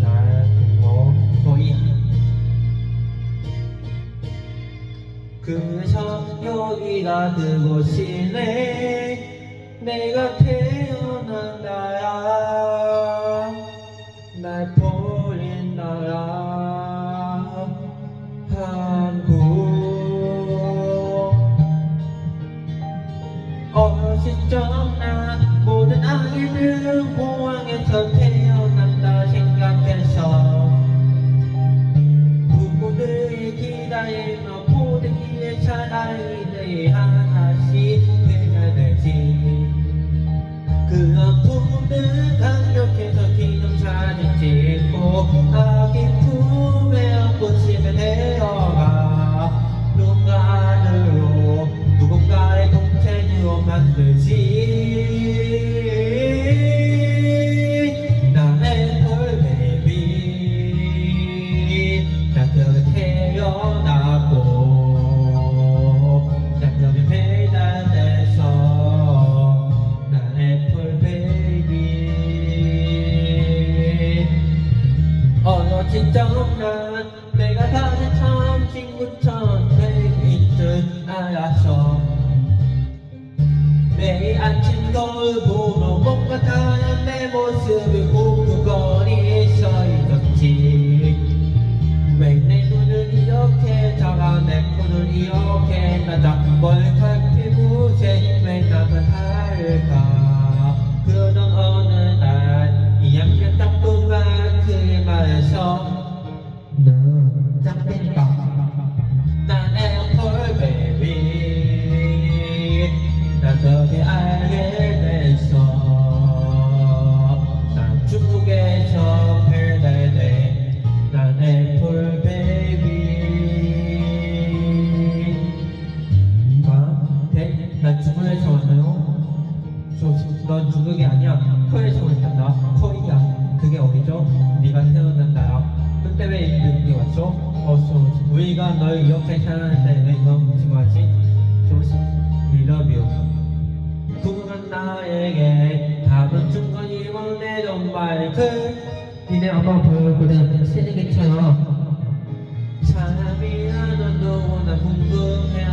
잘, 공모, 소위. 그래서 여기가 그곳이네. 내가 태어난 나라. 아이들은 공항에서 태어난다 생각해서 부모들이 기다리며 아이들이 하나씩 되어내지. 그런 부모들 진정 난 내가 다시 처음 친구처럼 되긴 줄 알았어 매일 아침 거울 보며 뭔가 다른 내 모습이 꾹꾹거리 서 있었지. 왜 내 눈은 이렇게 작아 내 코는 이렇게 낮아? 머리칼 넌 중국이 아니야. 코에서 왔단다. 코이야. 그게 어디죠? 네가 태어난 나라 근데 왜 여기 왔어? 어서 우리가 널 이렇게 사랑하는데 왜넌 무시하지? 조심. We love you. 궁금한 나에게 답은 준 거니 원내던 말그 니네 엄마 보여보는 새내기처럼. 사람이라는 누구나 궁금해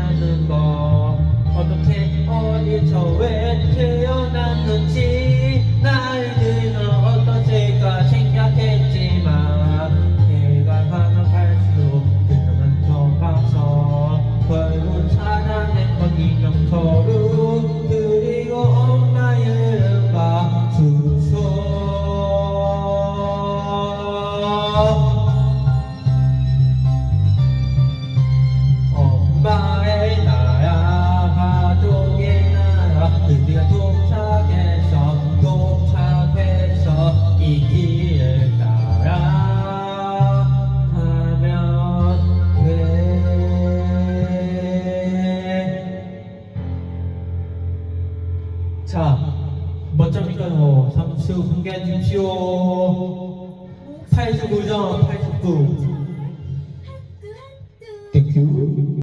엄마의 나라 가족의 나라. 드디어 도착해서 도착해서 이 길을 따라 가면 돼자 멋져니까요 후 공개해 주십시오 89점. 89